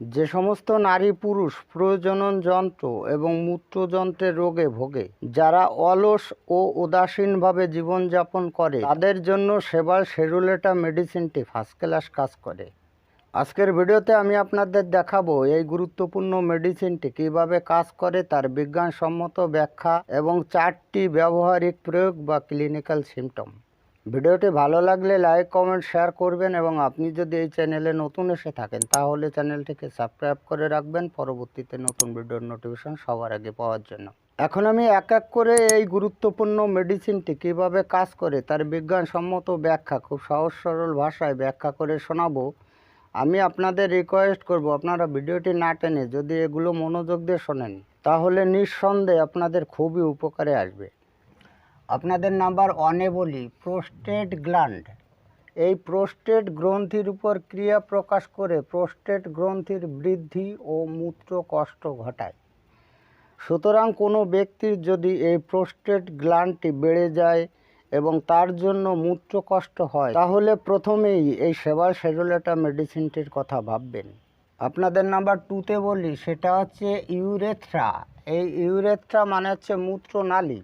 যে সমস্ত নারী পুরুষ প্রজনন যন্ত্র এবং মূত্রযন্ত্রের রোগে ভোগে, যারা অলস ও উদাসীনভাবে জীবনযাপন করে, তাদের জন্য সেবার সেরুলেটা মেডিসিনটি ফার্স্ট ক্লাস কাজ করে। আজকের ভিডিওতে আমি আপনাদের দেখাবো এই গুরুত্বপূর্ণ মেডিসিনটি কীভাবে কাজ করে, তার বিজ্ঞানসম্মত ব্যাখ্যা এবং চারটি ব্যবহারিক প্রয়োগ বা ক্লিনিক্যাল সিমটম ভিডিওটি ভালো লাগলে লাইক, কমেন্ট, শেয়ার করবেন এবং আপনি যদি এই চ্যানেলে নতুন এসে থাকেন, তাহলে চ্যানেলটিকে সাবস্ক্রাইব করে রাখবেন। পরবর্তীতে নতুন ভিডিওর নোটিফিকেশন সবার আগে পাওয়ার জন্য। এখন আমি এক এক করে এই গুরুত্বপূর্ণ মেডিসিনটি কীভাবে কাজ করে তার বিজ্ঞানসম্মত ব্যাখ্যা, খুব সহজ সরল ভাষায় ব্যাখ্যা করে শোনাবো। আমি আপনাদের রিকোয়েস্ট করব, আপনারা ভিডিওটি না টেনে যদি এগুলো মনোযোগ দিয়ে শোনেন, তাহলে নিঃসন্দেহে আপনাদের খুবই উপকারে আসবে। আপনাদের নাম্বার ওয়ানে বলি প্রোস্টেট গ্ল্যান্ড। এই প্রোস্টেট গ্রন্থির উপর ক্রিয়া প্রকাশ করে প্রোস্টেট গ্রন্থির বৃদ্ধি ও মূত্র কষ্ট ঘটায়। সুতরাং কোনো ব্যক্তির যদি এই প্রোস্টেট গ্ল্যান্ডটি বেড়ে যায় এবং তার জন্য মূত্র কষ্ট হয়, তাহলে প্রথমেই এই সেবার সেরুলেটা মেডিসিনটির কথা ভাববেন। আপনাদের নাম্বার টুতে বলি, সেটা হচ্ছে ইউরেথ্রা। এই ইউরেথ্রা মানে হচ্ছে মূত্রনালী।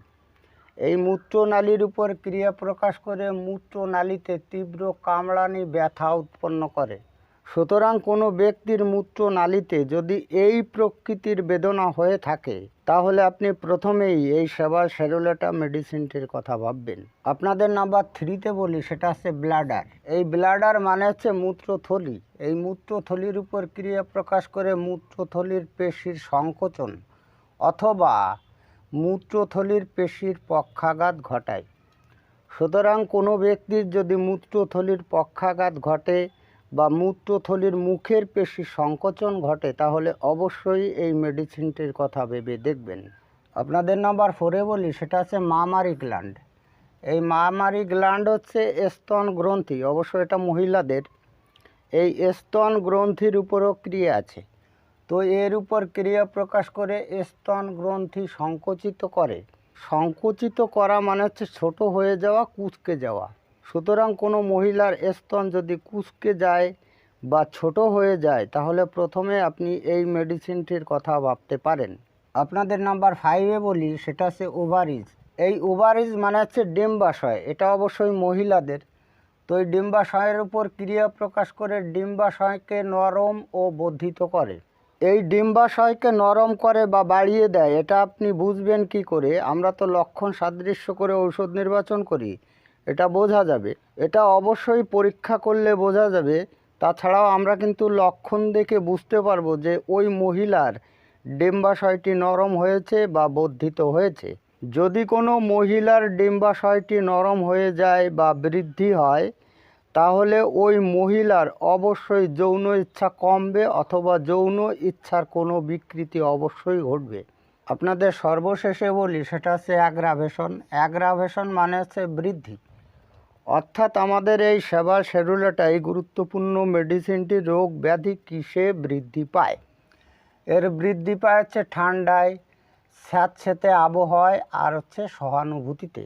এই মূত্রনালীর উপর ক্রিয়া প্রকাশ করে মূত্রনালীতে তীব্র কামড়ানি ব্যথা উৎপন্ন করে। সুতরাং কোনো ব্যক্তির মূত্রনালীতে যদি এই প্রকৃতির বেদনা হয়ে থাকে, তাহলে আপনি প্রথমেই এই সেবা সেরুলেটা মেডিসিনটির কথা ভাববেন। আপনাদের নাম্বার থ্রিতে বলি, সেটা হচ্ছে ব্লাডার। এই ব্লাডার মানে হচ্ছে মূত্রথলি। এই মূত্রথলির উপর ক্রিয়া প্রকাশ করে মূত্রথলির পেশির সংকোচন অথবা মূত্রথলির পেশির পক্ষাঘাত ঘটায়। সুতরাং কোনো ব্যক্তির যদি মূত্রথলির পক্ষাঘাত ঘটে বা মূত্রথলির মুখের পেশি সংকোচন ঘটে, তাহলে অবশ্যই এই মেডিসিনটির কথা ভেবে দেখবেন। আপনাদের নাম্বার ফোরে বলি, সেটা হচ্ছে মামারি গ্ল্যান্ড এই মামারি গ্ল্যান্ড হচ্ছে স্তন গ্রন্থি, অবশ্য এটা মহিলাদের। এই স্তন গ্রন্থির উপরও ক্রিয়া আছে। তো এর উপর ক্রিয়া প্রকাশ করে স্তন গ্রন্থি সংকুচিত করে। সংকুচিত করা মানে হচ্ছে ছোট হয়ে যাওয়া, কুচকে যাওয়া। সুতরাং কোনো মহিলার স্তন যদি কুচকে যায় বা ছোট হয়ে যায়, তাহলে প্রথমে আপনি এই মেডিসিনটির কথা ভাবতে পারেন। আপনাদের নাম্বার ফাইভে বলি, সেটা হচ্ছে ওভারিজ এই ওভারিজ মানে হচ্ছে ডিম্বাশয়, এটা অবশ্যই মহিলাদের। তো এই ডিম্বাশয়ের উপর ক্রিয়া প্রকাশ করে ডিম্বাশয়কে নরম ও বর্ধিত করে। এই ডিম্বাশয়কে নরম করে বা বাড়িয়ে দেয়, এটা আপনি বুঝবেন কি করে? আমরা তো লক্ষণ সাদৃশ্য করে ঔষধ নির্বাচন করি, এটা বোঝা যাবে। এটা অবশ্যই পরীক্ষা করলে বোঝা যাবে, তাছাড়াও আমরা কিন্তু লক্ষণ দেখে বুঝতে পারব যে ওই মহিলার ডিম্বাশয়টি নরম হয়েছে বা বর্ধিত হয়েছে। যদি কোনো মহিলার ডিম্বাশয়টি নরম হয়ে যায় বা বৃদ্ধি হয় তাহলে ওই মহিলার অবশ্যই যৌন ইচ্ছা কমবে অথবা যৌন ইচ্ছার কোনো বিকৃতি অবশ্যই ঘটবে। আপনাদের সর্বশেষে বলি, সেটা হচ্ছে অ্যাগ্রাভেশন অ্যাগ্রাভেশন মানে হচ্ছে বৃদ্ধি। অর্থাৎ আমাদের এই সেবা এই গুরুত্বপূর্ণ মেডিসিনটি রোগ ব্যাধি কিসে বৃদ্ধি পায়? এর বৃদ্ধি পায় হচ্ছে ঠান্ডায় স্যাঁতস্যাঁতে আবহাওয়ায় আর হচ্ছে সহানুভূতিতে।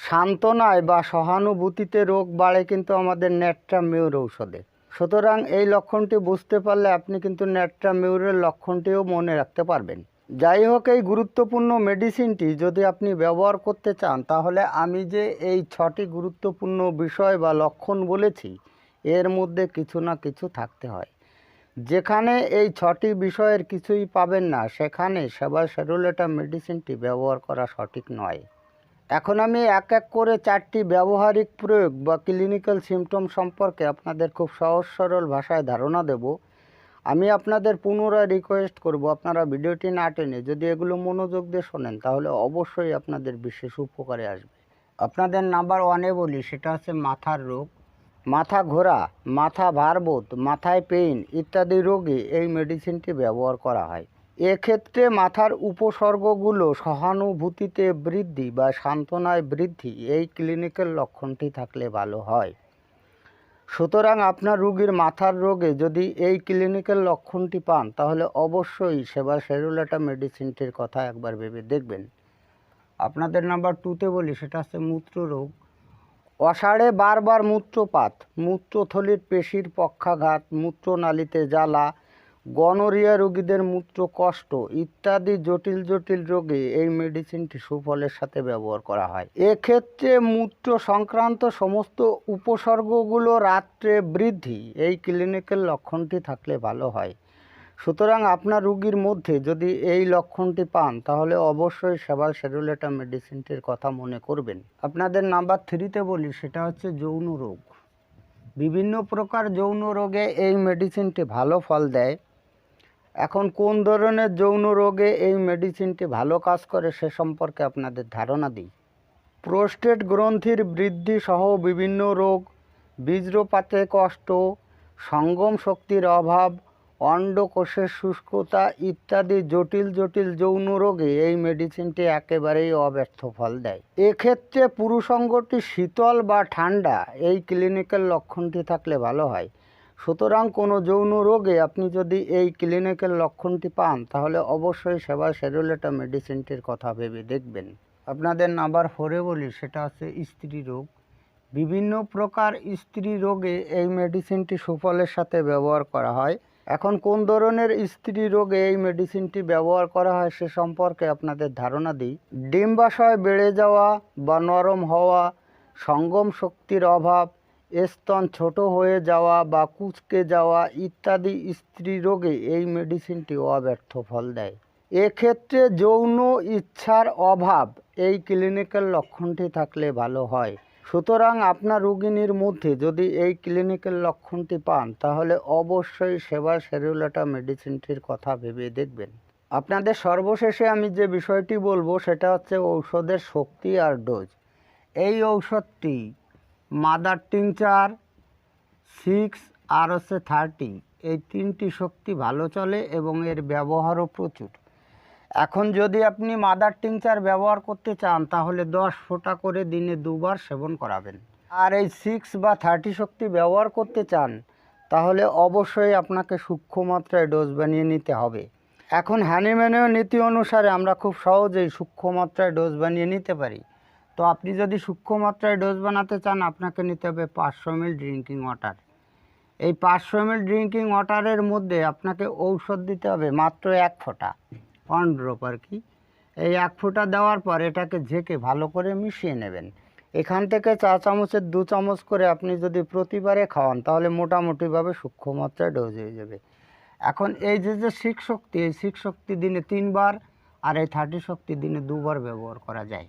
সান্ত্বনায় বা সহানুভূতিতে রোগ বাড়ে কিন্তু আমাদের নেট্রামিউর ঔষধে। সুতরাং এই লক্ষণটি বুঝতে পারলে আপনি কিন্তু নেট্রামিউরের লক্ষণটিও মনে রাখতে পারবেন। যাই হোক, এই গুরুত্বপূর্ণ মেডিসিনটি যদি আপনি ব্যবহার করতে চান, তাহলে আমি যে এই ছটি গুরুত্বপূর্ণ বিষয় বা লক্ষণ বলেছি, এর মধ্যে কিছু না কিছু থাকতে হয়। যেখানে এই ছটি বিষয়ের কিছুই পাবেন না, সেখানে সেবা সেরুলেটা মেডিসিনটি ব্যবহার করা সঠিক নয়। এখন আমি এক এক করে চারটি ব্যবহারিক প্রয়োগ বা ক্লিনিক্যাল সিমটম সম্পর্কে আপনাদের খুব সহজ সরল ভাষায় ধারণা দেব। আমি আপনাদের পুনরায় রিকোয়েস্ট করব, আপনারা ভিডিওটি না টেনে যদি এগুলো মনোযোগ দিয়ে শোনেন, তাহলে অবশ্যই আপনাদের বিশেষ উপকারে আসবে। আপনাদের নাম্বার ওয়ানে বলি, সেটা হচ্ছে মাথার রোগ। মাথা ঘোরা, মাথা ভারবোধ, মাথায় পেইন ইত্যাদি রোগে এই মেডিসিনটি ব্যবহার করা হয়। এক্ষেত্রে মাথার উপসর্গগুলো সহানুভূতিতে বৃদ্ধি বা সান্ত্বনায় বৃদ্ধি, এই ক্লিনিক্যাল লক্ষণটি থাকলে ভালো হয়। সুতরাং আপনার রোগীর মাথার রোগে যদি এই ক্লিনিক্যাল লক্ষণটি পান, তাহলে অবশ্যই সেবা সেরুলেটা মেডিসিনটির কথা একবার ভেবে দেখবেন। আপনাদের নাম্বার টুতে বলি, সেটা হচ্ছে মূত্র রোগ। অষাঢ়ে বারবার মূত্রপাত, মূত্রথলির পেশির পক্ষাঘাত, মূত্রনালীতে জ্বালা গনোরিয়া রোগীদের মূত্র কষ্ট ইত্যাদি জটিল জটিল রোগে এই মেডিসিনটি সুফলের সাথে ব্যবহার করা হয়। এক্ষেত্রে মূত্র সংক্রান্ত সমস্ত উপসর্গগুলো রাত্রে বৃদ্ধি, এই ক্লিনিকের লক্ষণটি থাকলে ভালো হয়। সুতরাং আপনার রুগীর মধ্যে যদি এই লক্ষণটি পান, তাহলে অবশ্যই সেবাল সেরুলেটা মেডিসিনটির কথা মনে করবেন। আপনাদের নাম্বার থ্রিতে বলি, সেটা হচ্ছে যৌন রোগ। বিভিন্ন প্রকার যৌন রোগে এই মেডিসিনটি ভালো ফল দেয়। এখন কোন ধরনের যৌন রোগে এই মেডিসিনটি ভালো কাজ করে সে সম্পর্কে আপনাদের ধারণা দিই। প্রোস্টেট গ্রন্থির বৃদ্ধি সহ বিভিন্ন রোগ বীজ্রপাতে কষ্ট সঙ্গম শক্তির অভাব, অন্ডকোষের শুষ্কতা ইত্যাদি জটিল জটিল যৌন রোগে এই মেডিসিনটি একেবারেই অব্যর্থ ফল দেয়। এক্ষেত্রে পুরুষাঙ্গটি শীতল বা ঠান্ডা, এই ক্লিনিকের লক্ষণটি থাকলে ভালো হয়। সুতরাং কোনো যৌন রোগে আপনি যদি এই ক্লিনিকের লক্ষণটি পান, তাহলে অবশ্যই সেবা সেরুলেটা মেডিসিনটির কথা ভেবে দেখবেন। আপনাদের নাম্বার ফোরে বলি, সেটা হচ্ছে স্ত্রী রোগ। বিভিন্ন প্রকার স্ত্রী রোগে এই মেডিসিনটি সুফলের সাথে ব্যবহার করা হয়। এখন কোন ধরনের স্ত্রী রোগে এই মেডিসিনটি ব্যবহার করা হয় সে সম্পর্কে আপনাদের ধারণা দিই। ডিম্বাশয় বেড়ে যাওয়া বা নরম হওয়া, সঙ্গম শক্তির অভাব স্তন ছোট হয়ে যাওয়া বা কুচকে যাওয়া ইত্যাদি স্ত্রী রোগে এই মেডিসিনটি অব্যর্থ ফল দেয়। এক্ষেত্রে যৌন ইচ্ছার অভাব এই ক্লিনিক্যাল লক্ষণটি থাকলে ভালো হয়। সুতরাং আপনার রোগিনীর মধ্যে যদি এই ক্লিনিক্যাল লক্ষণটি পান, তাহলে অবশ্যই সেবা সেরুলাটা মেডিসিনটির কথা ভেবে দেখবেন। আপনাদের সর্বশেষে আমি যে বিষয়টি বলব, সেটা হচ্ছে ঔষধের শক্তি আর ডোজ এই ঔষধটি মাদার টিংচার, সিক্স আর হচ্ছে থার্টি। এই তিনটি শক্তি ভালো চলে এবং এর ব্যবহারও প্রচুর। এখন যদি আপনি মাদার টিংচার ব্যবহার করতে চান, তাহলে দশ ফোঁটা করে দিনে দুবার সেবন করাবেন। আর এই সিক্স বা থার্টি শক্তি ব্যবহার করতে চান, তাহলে অবশ্যই আপনাকে সূক্ষ্ম মাত্রায় ডোজ বানিয়ে নিতে হবে। এখন হ্যানিম্যানের নীতি অনুসারে আমরা খুব সহজেই সূক্ষ্ম মাত্রায় ডোজ বানিয়ে নিতে পারি। তো আপনি যদি সূক্ষ্ম মাত্রায় ডোজ বানাতে চান, আপনাকে নিতে হবে পাঁচশো মিল ড্রিঙ্কিং ওয়াটার এই পাঁচশো এমএল ড্রিঙ্কিং ওয়াটারের মধ্যে আপনাকে ঔষধ দিতে হবে মাত্র এক ফোঁটা ওয়ান ড্রপ আর কি। এই এক ফোঁটা দেওয়ার পর এটাকে ঝেঁকে ভালো করে মিশিয়ে নেবেন। এখান থেকে চা চামচের দু চামচ করে আপনি যদি প্রতিবারে খাওয়ান, তাহলে মোটামুটিভাবে সূক্ষ্ম মাত্রায় ডোজ হয়ে যাবে। এখন এই যে যে শিখ শক্তি, এই শিখ শক্তি দিনে তিনবার আর এই থার্টি শক্তি দিনে দুবার ব্যবহার করা যায়।